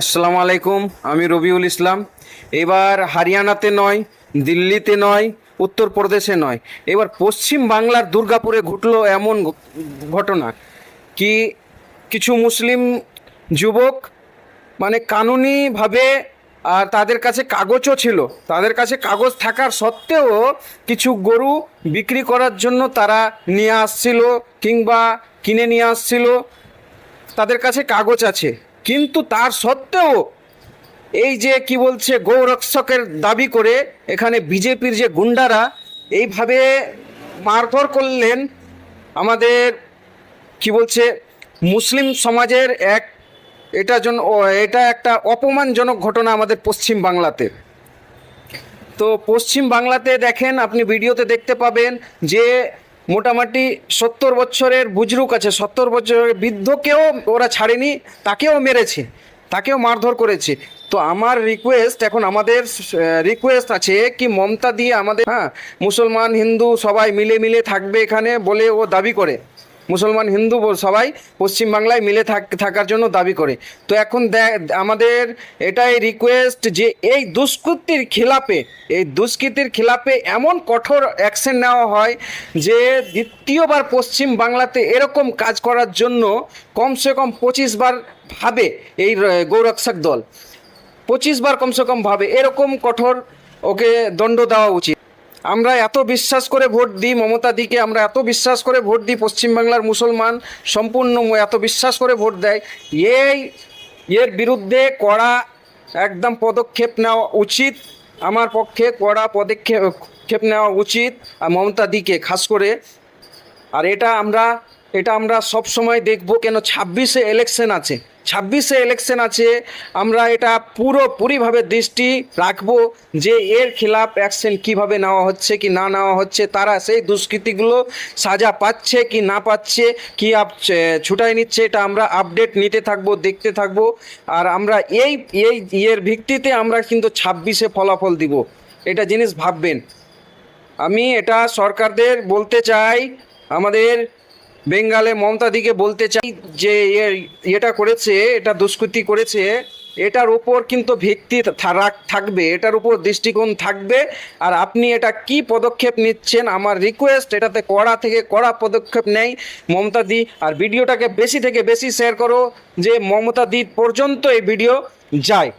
আসসালামু আলাইকুম, আমি রবিউল ইসলাম। এবার হরিয়ানাতে নয়, দিল্লিতে নয়, উত্তরপ্রদেশে নয়। এবার পশ্চিম বাংলার দুর্গাপুরে ঘটলো এমন ঘটনা কি কিছু মুসলিম যুবক মানে কানুনিভাবে, আর তাদের কাছে কাগজও ছিল। তাদের কাছে কাগজ থাকার সত্ত্বেও কিছু গরু বিক্রি করার জন্য তারা নিয়ে আসছিল কিংবা কিনে নিয়ে আসছিল। তাদের কাছে কাগজ আছে। কিন্তু তার সত্ত্বেও এই যে কি বলছে গৌরক্ষকের দাবি করে এখানে বিজেপির যে গুন্ডারা, এইভাবে মারধর করলেন আমাদের কি বলছে মুসলিম সমাজের এক, এটা জন এটা একটা অপমানজনক ঘটনা আমাদের পশ্চিম বাংলাতে। তো পশ্চিম বাংলাতে দেখেন, আপনি ভিডিওতে দেখতে পাবেন যে মোটামুটি সত্তর বছরের বুজরুক আছে, সত্তর বছরের বৃদ্ধকেও ওরা ছাড়েনি, তাকেও মেরেছে, তাকেও মারধর করেছে। তো আমার রিকোয়েস্ট এখন আমাদের রিকোয়েস্ট আছে কি মমতা দিয়ে আমাদের হ্যাঁ মুসলমান, হিন্দু সবাই মিলে মিলে থাকবে এখানে বলে ও দাবি করে। মুসলমান, হিন্দু সবাই পশ্চিমবাংলায় মিলে থাক থাকার জন্য দাবি করে। তো এখন আমাদের এটাই রিকোয়েস্ট যে এই দুষ্কৃতির খিলাপে, এই দুষ্কৃতির খিলাপে এমন কঠোর অ্যাকশন নেওয়া হয় যে দ্বিতীয়বার পশ্চিম বাংলাতে এরকম কাজ করার জন্য কমসে কম পঁচিশ বার ভাবে এই গৌরক্ষক দল। পঁচিশ বার কমসে কম ভাবে এরকম কঠোর ওকে দণ্ড দেওয়া উচিত। আমরা এত বিশ্বাস করে ভোট দিই মমতা দিকে, আমরা এত বিশ্বাস করে ভোট দিই পশ্চিমবাংলার মুসলমান, সম্পূর্ণ এত বিশ্বাস করে ভোট দেয়। এই, এর বিরুদ্ধে কড়া একদম পদক্ষেপ নেওয়া উচিত, আমার পক্ষে কড়া পদক্ষেপ, ক্ষেপ নেওয়া উচিত, আর মমতা দিকে, খাস করে। আর এটা আমরা এটা আমরা সব সময় দেখব কেন ছাব্বিশে ইলেকশন আছে। ছাব্বিশে ইলেকশন আছে, আমরা এটা পুরোপুরিভাবে দৃষ্টি রাখব যে এর খিলাফ অ্যাকশন কীভাবে নেওয়া হচ্ছে, কি না নেওয়া হচ্ছে, তারা সেই দুষ্কৃতিগুলো সাজা পাচ্ছে কি না পাচ্ছে, কি আপ ছুটাই নিচ্ছে, এটা আমরা আপডেট নিতে থাকব, দেখতে থাকব। আর আমরা এই এই ইয়ের ভিত্তিতে আমরা কিন্তু ছাব্বিশে ফলাফল দিব। এটা জিনিস ভাববেন। আমি এটা সরকারদের বলতে চাই, আমাদের বেঙ্গালে মমতা দিকে বলতে চাই যে এটা করেছে, এটা দুষ্কৃতি করেছে, এটার উপর কিন্তু ভিত্তি থাকবে, এটার উপর দৃষ্টিকোণ থাকবে। আর আপনি এটা কি পদক্ষেপ নিচ্ছেন, আমার রিকোয়েস্ট এটাতে কড়া থেকে কড়া পদক্ষেপ নেই মমতা দি আর ভিডিওটাকে বেশি থেকে বেশি শেয়ার করো, যে মমতা দি পর্যন্ত এই ভিডিও যায়।